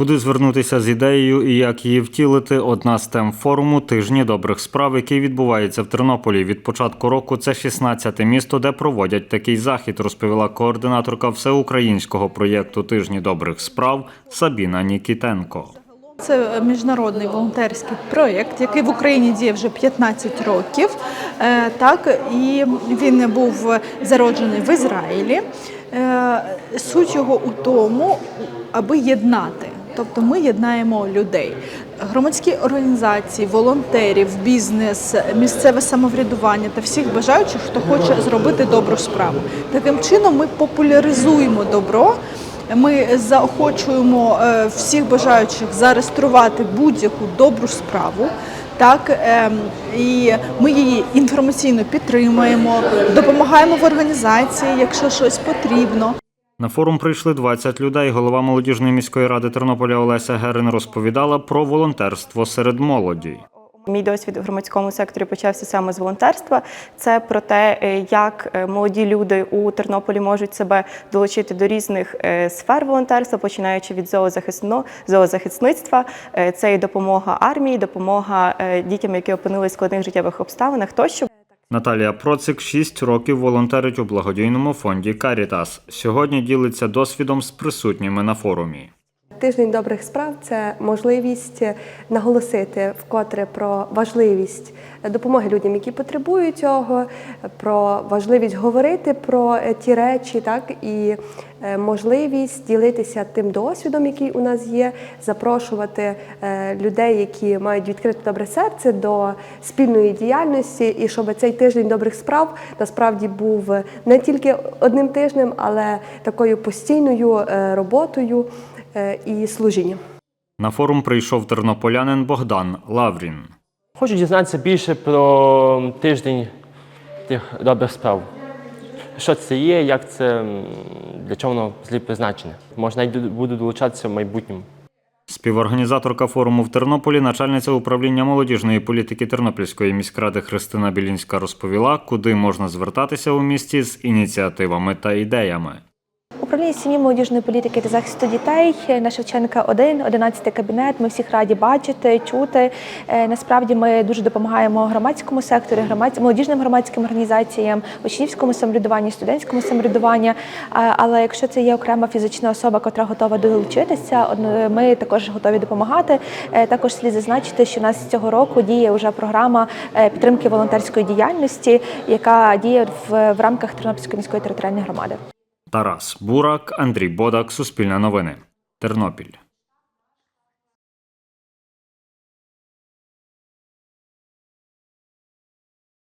Куди звернутися з ідеєю і як її втілити? Одна з тем форуму тижні добрих справ, який відбувається в Тернополі. Від початку року це 16-те місто, де проводять такий захід, розповіла координаторка всеукраїнського проєкту Тижні добрих справ Сабіна Нікітенко. Це міжнародний волонтерський проєкт, який в Україні діє вже 15 років. Е, Так, і він був зароджений в Ізраїлі. Е, Суть його у тому, аби єднати. Тобто ми єднаємо людей, громадські організації, волонтерів, бізнес, місцеве самоврядування та всіх бажаючих, хто хоче зробити добру справу. Таким чином ми популяризуємо добро. Ми заохочуємо е, всіх бажаючих зареєструвати будь-яку добру справу. Так ем, і ми її інформаційно підтримуємо, допомагаємо в організації, якщо щось потрібно. На форум прийшли 20 людей. Голова молодіжної міської ради Тернополя Олеся Герин розповідала про волонтерство серед молоді. Мій досвід у громадському секторі почався саме з волонтерства. Це про те, е, як е, молоді люди у Тернополі можуть себе долучити до різних е, сфер волонтерства, починаючи від зоозахисництва. Це і допомога армії, допомога дітям, які опинились в складних життєвих обставинах тощо. Наталія Процик 6 років волонтерить у благодійному фонді Карітас. Сьогодні ділиться досвідом з присутніми на форумі. Тиждень добрих справ це можливість наголосити вкотре про важливість допомоги людям, які потребують цього, про важливість говорити про е, ті речі, так? І е, можливість ділитися тим досвідом, який у нас є, запрошувати е, людей, які мають відкрите добре серце до спільної діяльності, і щоб цей тиждень добрих справ насправді був не тільки одним тижнем, але такою постійною роботою і служінням. На форум прийшов тернополянин Богдан Лаврін. Хочу дізнатися більше про тиждень тих добрих справ. Що це є, як це, для чого воно взагалі призначене. Може, навіть буду долучатися в майбутньому. Співорганізаторка форуму в Тернополі, начальниця управління молодіжної політики Тернопільської міськради Христина Білінська розповіла, куди можна звертатися у місті з ініціативами та ідеями. Управління сім'ї молодіжної політики та захисту дітей на Шевченка 1, 11 кабінет. Ми всіх раді бачити, чути. Е, Насправді ми дуже допомагаємо громадському секторі, громадсь... молодіжним громадським організаціям, учнівському самоврядуванню, студентському самоврядуванню. А- Але якщо це є окрема фізична особа, котра готова долучитися, ми також готові допомагати. Е, Також слід зазначити, що у нас цього року діє вже програма е, підтримки волонтерської діяльності, яка діє в рамках Тернопільської міської територіальної громади. Тарас Бурак, Андрій Бодак, Суспільне новини, Тернопіль.